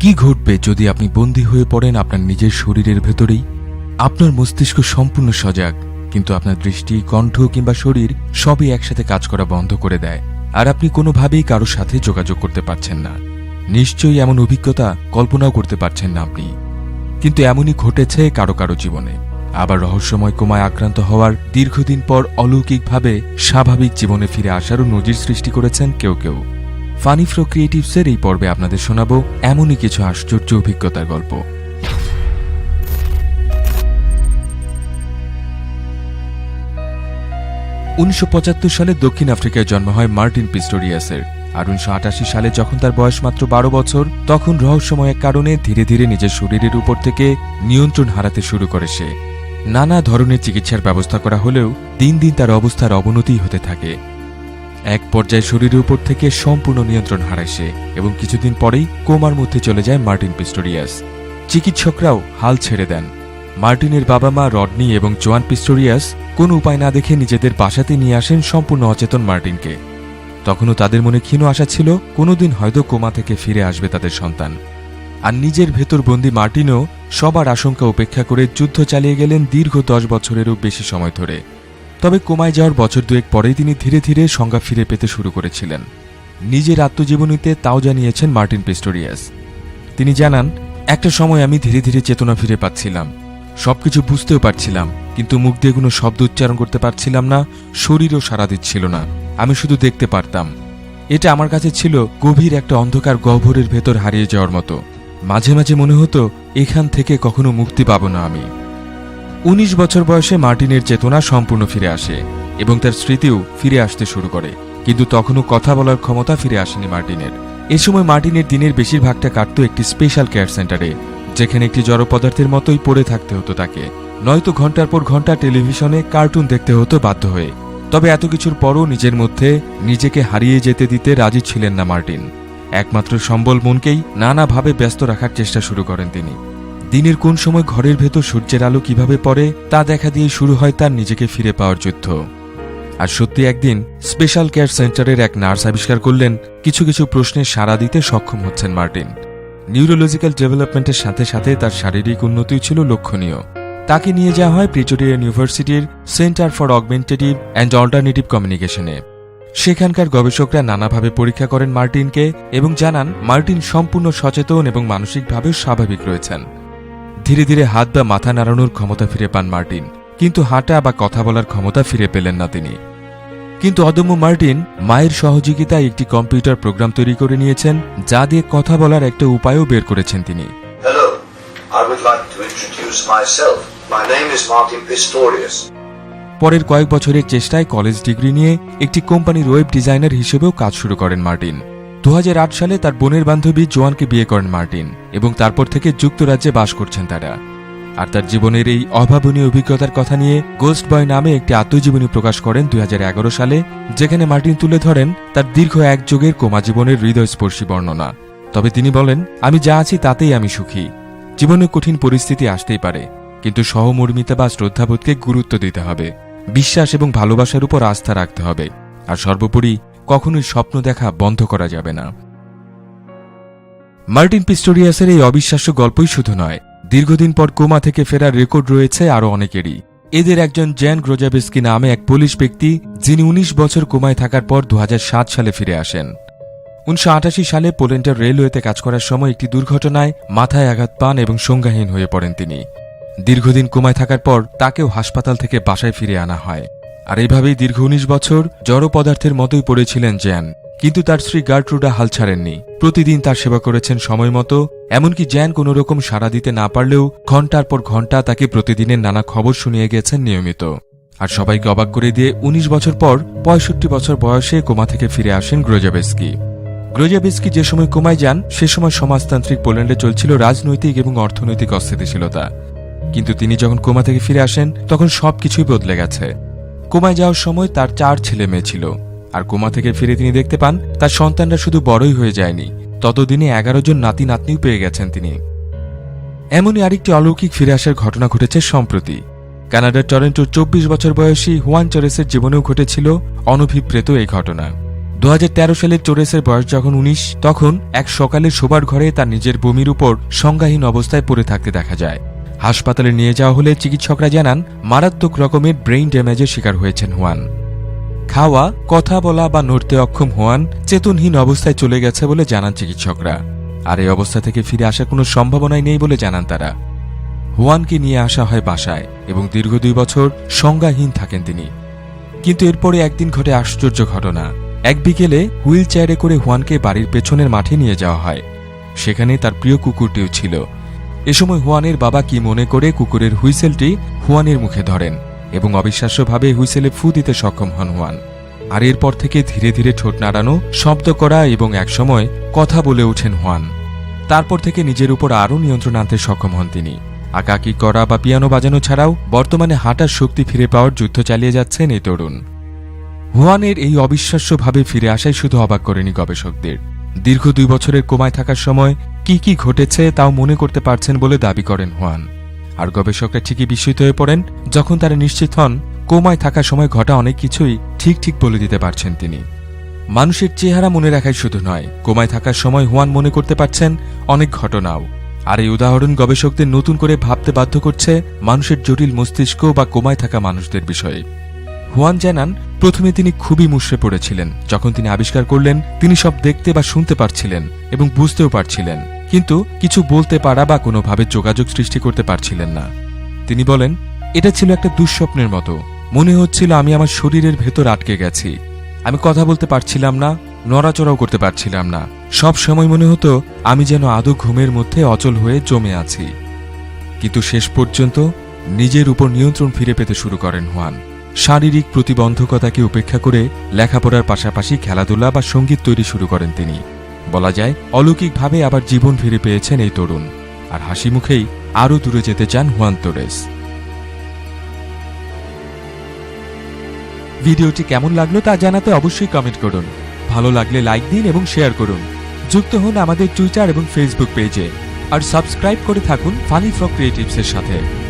কি ঘটবে যদি আপনি বন্দী হয়ে পড়েন আপনার নিজের শরীরের ভেতরেই? আপনার মস্তিষ্ক সম্পূর্ণ সজাগ, কিন্তু আপনার দৃষ্টি, কণ্ঠ কিংবা শরীর সবই একসাথে কাজ করা বন্ধ করে দেয়, আর আপনি কোনোভাবেই কারোর সাথে যোগাযোগ করতে পারছেন না। নিশ্চয়ই এমন অভিজ্ঞতা কল্পনাও করতে পারছেন না আপনি। কিন্তু এমনই ঘটেছে কারও কারও জীবনে। আবার রহস্যময় কোমায় আক্রান্ত হওয়ার দীর্ঘদিন পর অলৌকিকভাবে স্বাভাবিক জীবনে ফিরে আসারও নজির সৃষ্টি করেছেন কেউ কেউ। ফানি ফ্রো ক্রিয়েটিভসের এই পর্বে আপনাদের শোনাবো এমনই কিছু আশ্চর্য অভিজ্ঞতার গল্প। উনিশশো পঁচাত্তর সালে দক্ষিণ আফ্রিকায় জন্ম হয় মার্টিন পিস্টোরিয়াসের আর উনিশশো আটাশি সালে যখন তার বয়স মাত্র বারো বছর, তখন রহস্যময় কারণে ধীরে ধীরে নিজের শরীরের উপর থেকে নিয়ন্ত্রণ হারাতে শুরু করে সে। নানা ধরনের চিকিৎসার ব্যবস্থা করা হলেও দিন দিন তার অবস্থার অবনতি হতে থাকে। এক পর্যায়ে শরীরের উপর থেকে সম্পূর্ণ নিয়ন্ত্রণ হারায় সে এবং কিছুদিন পরেই কোমার মধ্যে চলে যায় মার্টিন পিস্টোরিয়াস। চিকিৎসকরাও হাল ছেড়ে দেন। মার্টিনের বাবা মা রডনি এবং জোয়ান পিস্টোরিয়াস কোনো উপায় না দেখে নিজেদের বাসাতে নিয়ে আসেন সম্পূর্ণ অচেতন মার্টিনকে। তখনও তাদের মনে ক্ষীণ আশা ছিল, কোনোদিন হয়তো কোমা থেকে ফিরে আসবে তাদের সন্তান। আর নিজের ভেতর বন্দি মার্টিনও সবার আশঙ্কা উপেক্ষা করে যুদ্ধ চালিয়ে গেলেন দীর্ঘ দশ বছরেরও বেশি সময় ধরে। তবে কোমায় যাওয়ার বছর দুয়েক পরেই তিনি ধীরে ধীরে সংজ্ঞা ফিরে পেতে শুরু করেছিলেন। নিজের আত্মজীবনীতে তাও জানিয়েছেন মার্টিন পিস্টোরিয়াস। তিনি জানান, একটা সময় আমি ধীরে ধীরে চেতনা ফিরে পাচ্ছিলাম। সবকিছু বুঝতেও পারছিলাম, কিন্তু মুখ দিয়ে কোনো শব্দ উচ্চারণ করতে পারছিলাম না, শরীরও সারা দিচ্ছিল না। আমি শুধু দেখতে পারতাম। এটা আমার কাছে ছিল গভীর একটা অন্ধকার গহ্বরের ভেতর হারিয়ে যাওয়ার মতো। মাঝে মাঝে মনে হতো, এখান থেকে কখনো মুক্তি পাবো না আমি। উনিশ বছর বয়সে মার্টিনের চেতনা সম্পূর্ণ ফিরে আসে এবং তার স্মৃতিও ফিরে আসতে শুরু করে। কিন্তু তখনও কথা বলার ক্ষমতা ফিরে আসেনি মার্টিনের। এ সময় মার্টিনের দিনের বেশিরভাগটা কাটতো একটি স্পেশাল কেয়ার সেন্টারে যেখানে একটি জড় পদার্থের মতোই পড়ে থাকতে হতো তাকে। নয়তো ঘণ্টার পর ঘণ্টা টেলিভিশনে কার্টুন দেখতে হতো বাধ্য হয়ে। তবে এত কিছুর পরও নিজের মধ্যে নিজেকে হারিয়ে যেতে দিতে রাজি ছিলেন না মার্টিন। একমাত্র সম্বল মনকেই নানাভাবে ব্যস্ত রাখার চেষ্টা শুরু করেন তিনি। দিনের কোন সময় ঘরের ভেতর সূর্যের আলো কীভাবে পড়ে তা দেখা দিয়ে শুরু হয় তার নিজেকে ফিরে পাওয়ার যুদ্ধ। আর সত্যি একদিন স্পেশাল কেয়ার সেন্টারের এক নার্স আবিষ্কার করলেন, কিছু কিছু প্রশ্নের সাড়া দিতে সক্ষম হচ্ছেন মার্টিন। নিউরোলজিক্যাল ডেভেলপমেন্টের সাথে সাথে তার শারীরিক উন্নতিও ছিল লক্ষণীয়। তাকে নিয়ে যাওয়া হয় প্রিটোরিয়া ইউনিভার্সিটির centre for augmentative and alternative কমিউনিকেশনে। সেখানকার গবেষকরা নানাভাবে পরীক্ষা করেন মার্টিনকে এবং জানান মার্টিন সম্পূর্ণ সচেতন এবং মানসিকভাবে স্বাভাবিক রয়েছেন। ধীরে ধীরে হাত বা মাথা নাড়ানোর ক্ষমতা ফিরে পান মার্টিন কিন্তু হাঁটা বা কথা বলার ক্ষমতা ফিরে পেলেন না তিনি। কিন্তু অদম্য মার্টিন মায়ের সহযোগিতায় একটি কম্পিউটার প্রোগ্রাম তৈরি করে নিয়েছেন যা দিয়ে কথা বলার একটা উপায়ও বের করেছেন তিনি. পরের কয়েক বছরের চেষ্টায় কলেজ ডিগ্রি নিয়ে একটি কোম্পানির ওয়েব ডিজাইনার হিসেবেও কাজ শুরু করেন মার্টিন। দু হাজার আট সালে তার বোনের বান্ধবী জোয়ানকে বিয়ে করেন মার্টিন এবং তারপর থেকে যুক্তরাজ্যে বাস করছেন তারা। আর তার জীবনের এই অভাবনীয় অভিজ্ঞতার কথা নিয়ে গোস্ট বয় নামে একটি আত্মজীবনী প্রকাশ করেন দুই হাজার এগারো সালে, যেখানে মার্টিন তুলে ধরেন তার দীর্ঘ এক যুগের কোমা জীবনের হৃদয়স্পর্শী বর্ণনা। তবে তিনি বলেন, আমি যা আছি তাতেই আমি সুখী। জীবনে কঠিন পরিস্থিতি আসতেই পারে, কিন্তু সহমর্মিতা বা শ্রদ্ধাবোধকে গুরুত্ব দিতে হবে। বিশ্বাস এবং ভালোবাসার উপর আস্থা রাখতে হবে। আর সর্বোপরি কখনোই স্বপ্ন দেখা বন্ধ করা যাবে না। মার্টিন পিস্টোরিয়াসের এই অবিশ্বাস্য গল্পই শুধু নয়, দীর্ঘদিন পর কোমা থেকে ফেরার রেকর্ড রয়েছে আরও অনেকেরই। এদের একজন জ্যান গ্রোজাবেস্কি নামে এক পুলিশ ব্যক্তি, যিনি ১৯ বছর কোমায় থাকার পর দু হাজার সাত সালে ফিরে আসেন। উনিশশো আটাশি সালে পোল্যান্ডের রেলওয়েতে কাজ করার সময় একটি দুর্ঘটনায় মাথায় আঘাত পান এবং সংজ্ঞাহীন হয়ে পড়েন তিনি। দীর্ঘদিন কোমায় থাকার পর তাকেও হাসপাতাল থেকে বাসায় ফিরে আনা হয়। আর এইভাবেই দীর্ঘ উনিশ বছর জড় পদার্থের মতোই পড়েছিলেন জ্যান। কিন্তু তার স্ত্রী গার্ট্রুডা হাল ছাড়েননি। প্রতিদিন তার সেবা করেছেন সময় মতো, এমনকি জ্যান কোনো রকম সাড়া দিতে না পারলেও ঘণ্টার পর ঘণ্টা তাকে প্রতিদিনের নানা খবর শুনিয়ে গেছেন নিয়মিত। আর সবাইকে অবাক করে দিয়ে ১৯ বছর পর পঁয়ষট্টি বছর বয়সে কোমা থেকে ফিরে আসেন গ্রোজাবেস্কি। গ্রোজাবেস্কি যে সময় কোমায় যান, সে সময় সমাজতান্ত্রিক পোল্যান্ডে চলছিল রাজনৈতিক এবং অর্থনৈতিক অস্থিতিশীলতা। কিন্তু তিনি যখন কোমা থেকে ফিরে আসেন, তখন সবকিছুই বদলে গেছে। কোমায় যাওয়ার সময় তার চার ছেলে মেয়ে ছিল। আর কোমা থেকে ফিরে তিনি দেখতে পান, তার সন্তানরা শুধু বড়ই হয়ে যায়নি। ততদিনে এগারো জন নাতি নাতনিও পেয়ে গেছেন তিনি। এমনই আরেকটি অলৌকিক ফিরে আসার ঘটনা ঘটেছে সম্প্রতি। কানাডার টরেন্টোর চব্বিশ বছর বয়সী হুয়ান চরেসের জীবনেও ঘটেছিল অনভিপ্রেত এই ঘটনা। দু সালে চোরেসের বয়স যখন উনিশ, তখন এক সকালে শোবার ঘরে তার নিজের বমির উপর সংজ্ঞাহীন অবস্থায় পড়ে থাকতে দেখা যায়। হাসপাতালে নিয়ে যাওয়া হলে চিকিৎসকরা জানান, মারাত্মক রকমের ব্রেইন ড্যামেজের শিকার হয়েছেন হুয়ান। খাওয়া, কথা বলা বা নড়তে অক্ষম হওয়ান চেতনহীন অবস্থায় চলে গেছে বলে জানান চিকিৎসকরা। আর এই অবস্থা থেকে ফিরে আসার কোনো সম্ভাবনাই নেই বলে জানান তারা। হুয়ানকে নিয়ে আসা হয় বাসায় এবং দীর্ঘ দুই বছর সংজ্ঞাহীন থাকেন তিনি। কিন্তু এরপরে একদিন ঘটে আশ্চর্য ঘটনা। এক বিকেলে হুইল চেয়ারে করে হুয়ানকে বাড়ির পেছনের মাঠে নিয়ে যাওয়া হয়। সেখানে তার প্রিয় কুকুরটিও ছিল। এ সময় হুয়ানের বাবা কি মনে করে কুকুরের হুইসেলটি হুয়ানের মুখে ধরেন এবং অবিশ্বাস্যভাবে হুইসেলে ফু দিতে সক্ষম হন হুয়ান। আর এরপর থেকে ধীরে ধীরে ঠোঁট নাড়ানো, শব্দ করা এবং একসময় কথা বলে ওঠেন হুয়ান। তারপর থেকে নিজের উপর আরও নিয়ন্ত্রণ আনতে সক্ষম হন তিনি। আঁকাকি করা বা পিয়ানো বাজানো ছাড়াও বর্তমানে হাঁটার শক্তি ফিরে পাওয়ার যুদ্ধ চালিয়ে যাচ্ছেন এই তরুণ। হুয়ানের এই অবিশ্বাস্যভাবে ফিরে আসাই শুধু অবাক করেনি গবেষকদের। দীর্ঘ দুই বছরের কোমায় থাকার সময় কি কি ঘটেছে তাও মনে করতে পারছেন বলে দাবি করেন হুয়ান। আর গবেষকরা ঠিকই বিস্মিত হয়ে পড়েন, যখন তারা নিশ্চিত হন কোমায় থাকার সময় ঘটা অনেক কিছুই ঠিক ঠিক বলে দিতে পারছেন তিনি। মানুষের চেহারা মনে রাখাই শুধু নয়, কোমায় থাকার সময় হুয়ান মনে করতে পারছেন অনেক ঘটনাও। আর এই উদাহরণ গবেষকদের নতুন করে ভাবতে বাধ্য করছে মানুষের জটিল মস্তিষ্ক বা কোমায় থাকা মানুষদের বিষয়ে। হুয়ান জানান, প্রথমে তিনি খুবই মুষড়ে পড়েছিলেন। যখন তিনি আবিষ্কার করলেন, তিনি সব দেখতে বা শুনতে পারছিলেন এবং বুঝতেও পারছিলেন। কিন্তু কিছু বলতে পারা বা কোনোভাবে যোগাযোগ সৃষ্টি করতে পারছিলেন না। তিনি বলেন, এটা ছিল একটা দুঃস্বপ্নের মতো। মনে হচ্ছিল আমি আমার শরীরের ভেতর আটকে গেছি। আমি কথা বলতে পারছিলাম না, নড়াচড়াও করতে পারছিলাম না। সব সময় মনে হতো, আমি যেন আদৌ ঘুমের মধ্যে অচল হয়ে জমে আছি। কিন্তু শেষ পর্যন্ত নিজের উপর নিয়ন্ত্রণ ফিরে পেতে শুরু করেন হুয়ান। শারীরিক প্রতিবন্ধকতাকে উপেক্ষা করে লেখাপড়ার পাশাপাশি খেলাধুলা বা সংগীত তৈরি শুরু করেন তিনি। বলা যায়, অলৌকিকভাবে আবার জীবন ফিরে পেয়েছেন এই তরুণ। আর হাসি মুখেই আরও দূরে যেতে চান হুয়ান তোরেস। ভিডিওটি কেমন লাগল তা জানাতে অবশ্যই কমেন্ট করুন। ভালো লাগলে লাইক দিন এবং শেয়ার করুন। যুক্ত হন আমাদের টুইটার এবং ফেসবুক পেজে। আর সাবস্ক্রাইব করে থাকুন ফানি ফ্রক ক্রিয়েটিভসের সাথে।